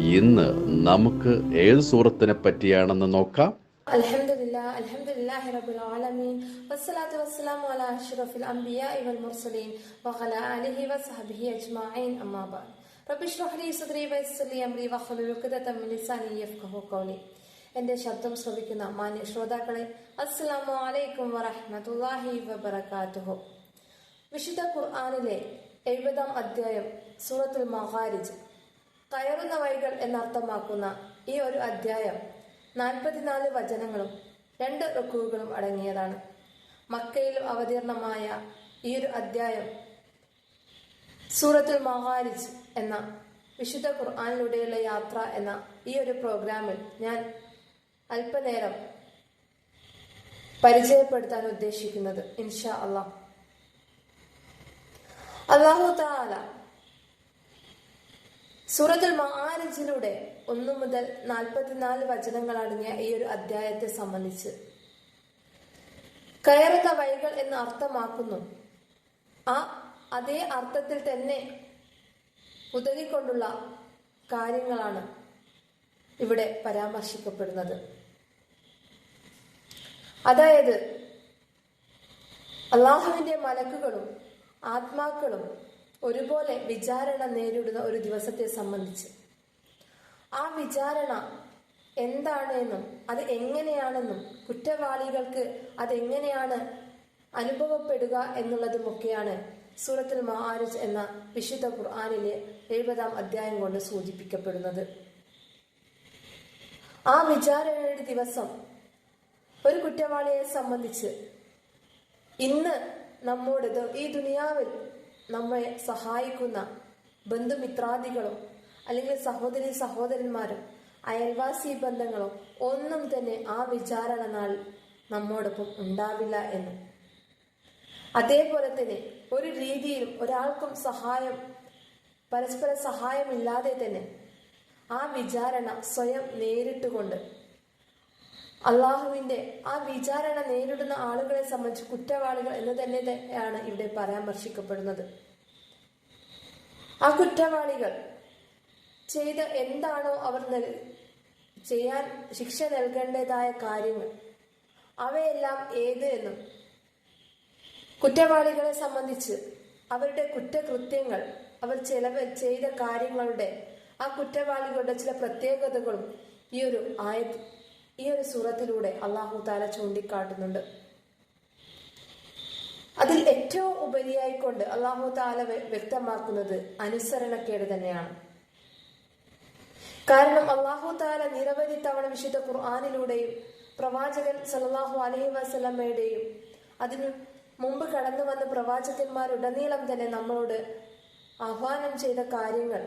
ഇന്ന് നമുക്ക് ഏത് സൂറത്തിനെ പറ്റിയാണെന്ന് നോക്കാം? എന്റെ ആലമീൻ. വസ്സലാത്തു വസ്സലാമു അലാ വൽ മുർസലീൻ ആലിഹി ശബ്ദം ശ്രവിക്കുന്ന മാന്യ ശ്രോതാക്കളെ അസ്സലാമു അലൈക്കും വറഹ്മത്തുള്ളാഹി വബറകാതുഹു. വിശുദ്ധ ഖുർആനിലെ എഴുപതാം അധ്യായം സൂറത്തുൽ മഹാരിജ് കയറുന്ന വഴികൾ എന്നർത്ഥമാക്കുന്ന ഈ ഒരു അധ്യായം നാൽപ്പത്തിനാല് വചനങ്ങളും രണ്ട് റുക്കുകളും അടങ്ങിയതാണ്. മക്കയിൽ അവതീർണമായ ഈ ഒരു അധ്യായം സൂറത്തുൽ മഹാരിജ് എന്ന വിശുദ്ധ ഖുർആാനിലൂടെയുള്ള യാത്ര എന്ന ഈ ഒരു പ്രോഗ്രാമിൽ ഞാൻ അല്പനേരം പരിചയപ്പെടുത്താൻ ഉദ്ദേശിക്കുന്നത് ഇൻഷാ അള്ളാഹ്. അള്ളാഹു താല സൂറത്തുൽ മഹാരജിലൂടെ ഒന്നു മുതൽ നാൽപ്പത്തിനാല് വചനങ്ങൾ അടങ്ങിയ ഈ ഒരു അധ്യായത്തെ സംബന്ധിച്ച്. കയറുന്ന വഴികൾ എന്ന് അർത്ഥമാക്കുന്നു. ആ അതേ അർത്ഥത്തിൽ തന്നെ ഉതകിക്കൊണ്ടുള്ള കാര്യങ്ങളാണ് ഇവിടെ പരാമർശിക്കപ്പെടുന്നത്. അതായത് അള്ളാഹുവിന്റെ മലക്കുകളും ആത്മാക്കളും ഒരുപോലെ വിചാരണ നേരിടുന്ന ഒരു ദിവസത്തെ സംബന്ധിച്ച്. ആ വിചാരണ എന്താണ് എന്നും അത് എങ്ങനെയാണെന്നും കുറ്റവാളികൾക്ക് അതെങ്ങനെയാണ് അനുഭവപ്പെടുക എന്നുള്ളതുമൊക്കെയാണ് സൂറത്തുൽ മഹാരിജ് എന്ന വിശുദ്ധ ഖുർആാനിലെ എഴുപതാം അധ്യായം കൊണ്ട് സൂചിപ്പിക്കപ്പെടുന്നത്. ആ വിചാരണയുടെ ദിവസം ഒരു കുറ്റവാളിയെ സംബന്ധിച്ച് ഇന്ന് നമ്മോട് ഈ ദുനിയാവിൽ നമ്മെ സഹായിക്കുന്ന ബന്ധുമിത്രാദികളോ അല്ലെങ്കിൽ സഹോദരി സഹോദരന്മാരോ അയൽവാസി ബന്ധങ്ങളോ ഒന്നും തന്നെ ആ വിചാരണ നാൾ നമ്മോടൊപ്പം ഉണ്ടാവില്ല എന്ന്. അതേപോലെ തന്നെ ഒരു രീതിയിലും ഒരാൾക്കും സഹായം പരസ്പര സഹായമില്ലാതെ തന്നെ ആ വിചാരണ സ്വയം നേരിട്ടുകൊണ്ട് അള്ളാഹുവിന്റെ ആ വിചാരണ നേരിടുന്ന ആളുകളെ സംബന്ധിച്ച് കുറ്റവാളികൾ എന്ന് തന്നെ തന്നെയാണ് ഇവിടെ പരാമർശിക്കപ്പെടുന്നത് ആ കുറ്റവാളികൾ ചെയ്ത എന്താണോ അവർ ചെയ്യാൻ ശിക്ഷ നൽകേണ്ടതായ കാര്യങ്ങൾ അവയെല്ലാം ഏത് എന്നും. കുറ്റവാളികളെ സംബന്ധിച്ച് അവരുടെ കുറ്റകൃത്യങ്ങൾ അവർ ചെലവ് ചെയ്ത കാര്യങ്ങളുടെ ആ കുറ്റവാളികളുടെ ചില പ്രത്യേകതകളും ഈ ഒരു ആയ ഈ ഒരു സൂറത്തിലൂടെ അള്ളാഹു താല ചൂണ്ടിക്കാട്ടുന്നുണ്ട്. അതിൽ ഏറ്റവും ഉപരിയായിക്കൊണ്ട് അള്ളാഹു താല വ്യ- വ്യക്തമാക്കുന്നത് അനുസരണക്കേട് തന്നെയാണ്. കാരണം അള്ളാഹു താല നിരവധി തവണ വിശുദ്ധ ഖുർആാനിലൂടെയും പ്രവാചകൻ സല്ലല്ലാഹു അലഹി വസ്ലമ്മയുടെയും അതിന് മുമ്പ് കടന്നു വന്ന പ്രവാചകന്മാരുടനീളം തന്നെ നമ്മളോട് ആഹ്വാനം ചെയ്ത കാര്യങ്ങൾ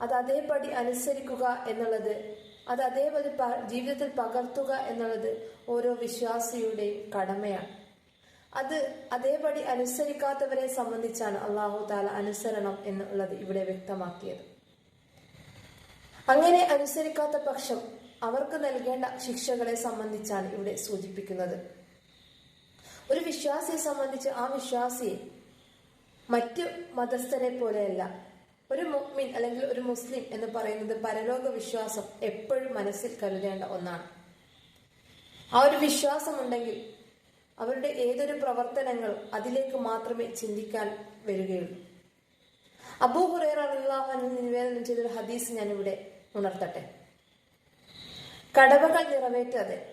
അത് അതേപടി അനുസരിക്കുക എന്നുള്ളത് അത് അതേപോലെ ജീവിതത്തിൽ പകർത്തുക എന്നുള്ളത് ഓരോ വിശ്വാസിയുടെയും കടമയാണ്. അത് അതേപടി അനുസരിക്കാത്തവരെ സംബന്ധിച്ചാണ് അള്ളാഹു താല അനുസരണം എന്നുള്ളത് ഇവിടെ വ്യക്തമാക്കിയത്. അങ്ങനെ അനുസരിക്കാത്ത പക്ഷം അവർക്ക് നൽകേണ്ട ശിക്ഷകളെ സംബന്ധിച്ചാണ് ഇവിടെ സൂചിപ്പിക്കുന്നത്. ഒരു വിശ്വാസിയെ സംബന്ധിച്ച് ആ വിശ്വാസിയെ മറ്റു മതസ്ഥരെ പോലെയല്ല ഒരു മുഅ്മിൻ അല്ലെങ്കിൽ ഒരു മുസ്ലിം എന്ന് പറയുന്നത് പരലോക വിശ്വാസം എപ്പോഴും മനസ്സിൽ കരുതേണ്ട ഒന്നാണ്. ആ ഒരു വിശ്വാസം ഉണ്ടെങ്കിൽ അവരുടെ ഏതൊരു പ്രവർത്തനങ്ങൾ അതിലേക്ക് മാത്രമേ ചിന്തിക്കാൻ വരികയുള്ളൂ. അബൂ റളിയല്ലാഹു അൻഹു നിവേദനം ചെയ്തൊരു ഹദീസ് ഞാനിവിടെ ഉണർത്തട്ടെ. കടവകൾ നിറവേറ്റാതെ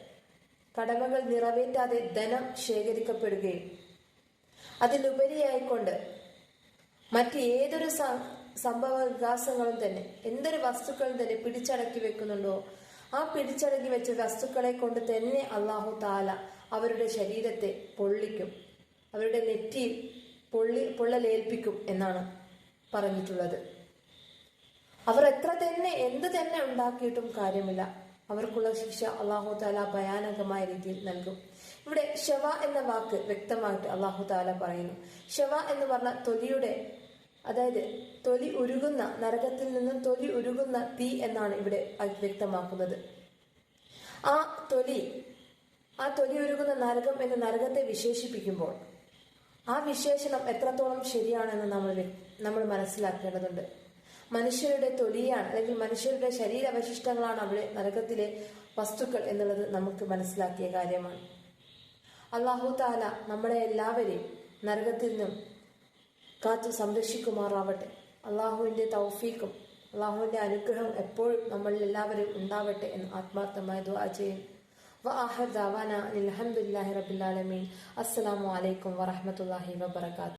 കടവകൾ നിറവേറ്റാതെ ധനം ശേഖരിക്കപ്പെടുകയും അതിലുപരിയായിക്കൊണ്ട് മറ്റ് ഏതൊരു സ- സംഭവ വികാസങ്ങളും തന്നെ. എന്തൊരു വസ്തുക്കളും തന്നെ പിടിച്ചടക്കി വെക്കുന്നുണ്ടോ? ആ പിടിച്ചടക്കി വെച്ച വസ്തുക്കളെ കൊണ്ട് തന്നെ അള്ളാഹു താല അവരുടെ ശരീരത്തെ പൊള്ളിക്കും. അവരുടെ നെറ്റിയിൽ പൊള്ളി പൊള്ളലേൽപ്പിക്കും എന്നാണ് പറഞ്ഞിട്ടുള്ളത്. അവർ എത്ര തന്നെ എന്ത് തന്നെ ഉണ്ടാക്കിയിട്ടും കാര്യമില്ല. അവർക്കുള്ള ശിക്ഷ അള്ളാഹു താല ഭയാനകമായ രീതിയിൽ നൽകും. ഇവിടെ ഷവ എന്ന വാക്ക് വ്യക്തമായിട്ട് അള്ളാഹു താല പറയുന്നു. ഷവ എന്ന് പറഞ്ഞ തൊലിയുടെ അതായത് തൊലി ഉരുകുന്ന നരകത്തിൽ നിന്നും തൊലി ഉരുകുന്ന തീ എന്നാണ് ഇവിടെ വ്യക്തമാക്കുന്നത്. ആ തൊലി ആ തൊലി ഉരുകുന്ന നരകം എന്ന നരകത്തെ വിശേഷിപ്പിക്കുമ്പോൾ ആ വിശേഷണം എത്രത്തോളം ശരിയാണെന്ന് നമ്മൾ നമ്മൾ മനസ്സിലാക്കേണ്ടതുണ്ട്. മനുഷ്യരുടെ തൊലിയാണ് അല്ലെങ്കിൽ മനുഷ്യരുടെ ശരീരാവശിഷ്ടങ്ങളാണ് അവിടെ നരകത്തിലെ വസ്തുക്കൾ എന്നുള്ളത് നമുക്ക് മനസ്സിലാക്കിയ കാര്യമാണ്. അള്ളാഹു താല നമ്മളെ എല്ലാവരെയും നരകത്തിൽ നിന്നും കാത്തു സംരക്ഷിക്കുമാറാവട്ടെ അള്ളാഹുവിന്റെ തൗഫീക്കും അള്ളാഹുവിന്റെ അനുഗ്രഹം എപ്പോഴും നമ്മളിൽ എല്ലാവരും ഉണ്ടാവട്ടെ എന്ന് ആത്മാർത്ഥമായി ദുആ ചെയ്യും وآخر دعوانا أن الحمد لله رب العالمين السلام عليكم ورحمة الله وبركاته